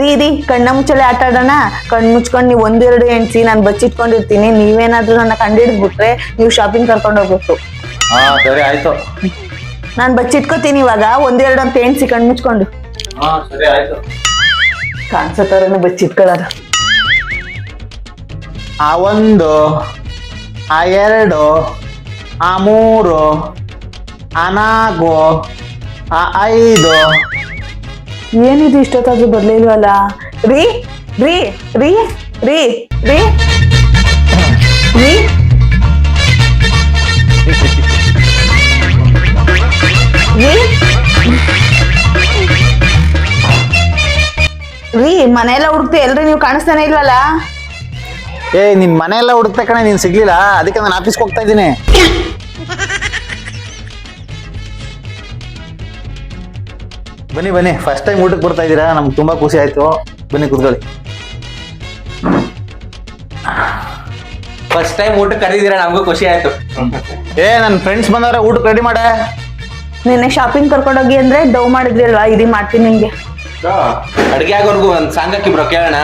ರೀ ರೀ ಕಣ್ಣ ಮುಚ್ಚಲೆ ಆಟ ಆಡೋಣ. ಕಣ್ ಮುಚ್ಕೊಂಡು ನೀವು ಒಂದೆರಡು ಎಣ್ಸಿ ನಾನು ಬಚ್ಚಿಟ್ಕೊಂಡಿರ್ತೀನಿ. ನೀವೇನಾದ್ರೂ ನನ್ನ ಕಂಡಿಡ್ಬಿಟ್ರೆ ನೀವು ಶಾಪಿಂಗ್ ಕರ್ಕೊಂಡು ಹೋಗ್ಬೇಕು. ಹಾ ಸರಿ ಆಯ್ತು. ನಾನು ಬಚ್ಚಿಟ್ಕೋತೀನಿ ಇವಾಗ. ಒಂದೆರಡು ಅಂತ ಎಣ್ಸಿ ಕಣ್ಣು ಮುಚ್ಕೊಂಡು. ಹಾ ಸರಿ ಆಯ್ತು. ಬಚ್ಚಿಟ್ಕೊಳ್ಳೋದು. ಆ ಒಂದು ಆ ಎರಡು ಆ ಮೂರು ಆ ನಾಲ್ಕು ಆ ಐದು ಏನಿದು ಇಷ್ಟೊತ್ತಾದ್ರೂ ಬರ್ಲಿಲ್ವಲ್ಲ ರೀ ರೀ ರೀ ರೀ ರೀ. ರೀ. ರೀ. ಮನೆಯೆಲ್ಲ ಹುಡುಕ್ತಿ, ಎಲ್ರಿ ನೀವು ಕಾಣಿಸ್ತಾನೆ ಇಲ್ವಲ್ಲ? ಏ ನಿಮ್ಮ ಮನೆಯೆಲ್ಲ ಹುಡುಕ್ತ ಕಣೆ, ನೀನ್ ಸಿಗ್ಲಿಲ್ಲ, ಅದಕ್ಕೆ ನಾನು ಆಫೀಸ್ಗೆ ಹೋಗ್ತಾ ಇದ್ದೀನಿ. ಬನ್ನಿ ಬನ್ನಿ. ಫಸ್ಟ್ ಟೈಮ್ ಊಟಕ್ಕೆ ಬರ್ತಾ ಇದ್ದೀರಾ? ನಮ್ಗೆ ತುಂಬಾ ಖುಷಿ ಆಯ್ತು. ಬನ್ನಿ ಕುತ್ಕೊಳ್ಳಿ. ಫಸ್ಟ್ ಟೈಮ್ ಊಟಕ್ಕೆ ಕರೀದಿರ? ನಮಗೂ ಖುಷಿ ಆಯ್ತು. ಏ ನನ್ನ ಫ್ರೆಂಡ್ಸ್ ಬಂದವ್ರೆ ಊಟಕ್ಕೆ ರೆಡಿ ಮಾಡೆ. ನಿನ್ನೆ ಶಾಪಿಂಗ್ ಕರ್ಕೊಂಡೋಗಿ ಅಂದ್ರೆ ಡವ್ ಮಾಡಿದ್ರಿ ಅಲ್ವಾ? ಇದು ಮಾಡ್ತೀನಿ ನಿಮ್ಗೆ ಅಡ್ಗೆ ಆಗೋರ್ಗು ಒಂದು ಸಾಂಗ್ ಹಾಕಿ ಬ್ರೋ ಕೇಳೋಣ.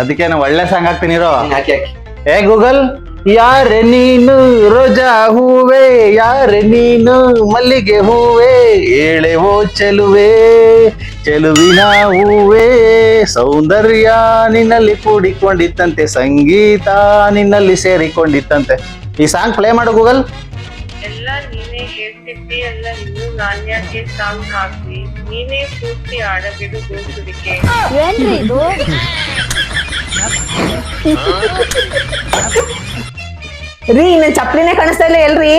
ಅದಕ್ಕೆ ನಾನು ಒಳ್ಳೆ ಸಾಂಗ್ ಹಾಕ್ತೀನಿ ಇರೋ. ಹಾಕಿ ಹಾಕಿ. ಏ ಗೂಗಲ್ ಯಾರೆ ನೀನು ರೋಜಾ ಹೂವೆ? ಯಾರೆ ನೀನು ಮಲ್ಲಿಗೆ ಹೂವೆ? ಏಳೆವೋ ಚೆಲುವೆ ಚೆಲುವಿನ ಹೂವೆ. ಸೌಂದರ್ಯ ನಿನ್ನಲ್ಲಿ ಕೂಡಿಕೊಂಡಿತ್ತಂತೆ ಸಂಗೀತ ನಿನ್ನಲ್ಲಿ ಸೇರಿಕೊಂಡಿತ್ತಂತೆ. ಈ ಸಾಂಗ್ ಪ್ಲೇ ಮಾಡು ಗೂಗಲ್. ಎಲ್ಲ ನೀನೇ ಹೇಳ್ತಿದ್ದಿ ಅಲ್ಲ ಇನ್ನು ನಾನ್ಯಾಕೆ ಸಾಂಗ್ ಹಾಕ್ಲಿ ನೀನೇ ಪೂರ್ತಿ ಆಡಬಿಡು ಗೋಸುಡಿಕೆ ರೀ ನನ್ ಚಪ್ಲಿನೇ ಕಾಣಿಸ್ತಾ ಇಲ್ಲ ಎಲ್ರಿ?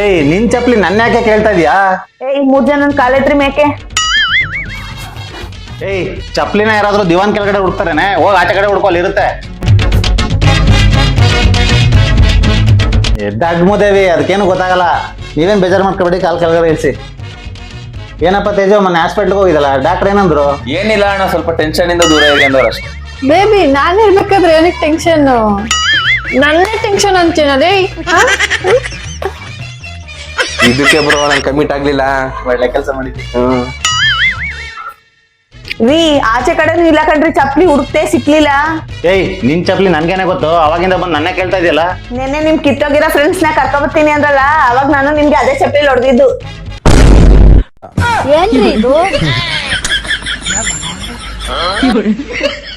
ಏಯ್ ನಿನ್ ಚಪ್ಲಿ ನನ್ನ ಯಾಕೆ ಕೇಳ್ತಾ ಇದೀಯಾ? ಏಯ್ ಮೂರ್ ಜನ ಕಾಲೆತ್ರಿ ಮೇಕೆ. ಏಯ್ ಚಪ್ಲಿನ ಯಾರಾದ್ರೂ ದಿವಾನ್ ಕೆಳಗಡೆ ಹುಡ್ತಾರೇನೆ ಹೋಗ್ ಆಚೆ ಕಡೆ ಹುಡ್ಕೋ ಅಲ್ಲಿ ಇರುತ್ತೆ. ದಡ್ಮುದೇವಿ ಅದಕ್ಕೇನು ಗೊತ್ತಾಗಲ್ಲ. ನೀವೇನ್ ಬೇಜಾರು ಮಾಡ್ಕೊಬೇಡಿ ಕಾಲ್ ಕೆಳಗಡೆ ಇಳಿಸಿ. ಏನಪ್ಪ ತೇಜು ಮೊನ್ನೆ ಹಾಸ್ಪಿಟ್ಲ್ಗೆ ಹೋಗಿದಲ್ಲ ಡಾಕ್ಟರ್ ಏನಂದ್ರು? ಏನಿಲ್ಲ ಅಣ್ಣ ಸ್ವಲ್ಪ ಟೆನ್ಷನ್ ಇಂದ ದೂರ ಇದೆ ಅಂದವ್ರು ಅಷ್ಟೇ. ಬೇಬಿ ನಾನು ಇರ್ಬೇಕಾದ್ರೆ ಏನಕ್ಕೆ ಟೆನ್ಷನ್ ನನ್ನೇ ಟೆನ್ಷನ್ ಅಂತೀನದೇ ಇದಕ್ಕೆ ಬ್ರೋ ನಂಗೆ ಕಮಿಟ್ ಆಗ್ಲಿಲ್ಲ. ಒಳ್ಳೆ ಕೆಲಸ ಮಾಡಿದ್ವಿ ಹ್ಮ್. ರೀ ಆಚೆ ಕಡೆ ಇಲ್ಲ ಕಣ್ರಿ ಚಪ್ಲಿ ಹುಡುಕ್ತೆ ಸಿಕ್ಲಿಲ್ಲ. ಏಯ್ ನಿನ್ ಚಪ್ಲಿ ನನ್ಗೇನೆ ಗೊತ್ತು? ಅವಾಗಿಂದ ಬಂದು ನನ್ನೇ ಕೇಳ್ತಾ ಇದೆಯಲ್ಲ ನಿನ್ನೆ ನಿಮ್ ಕಿತ್ತೋಗಿರೋ ಫ್ರೆಂಡ್ಸ್ನ ಕರ್ಕೊಬರ್ತೀನಿ ಅಂದ್ರಲ್ಲ ಅವಾಗ ನಾನು ನಿಮ್ಗೆ ಅದೇ ಚಪ್ಲಿ ಹೊಡೆದಿದ್ದು. ಏನ್ರಿ ಇದು?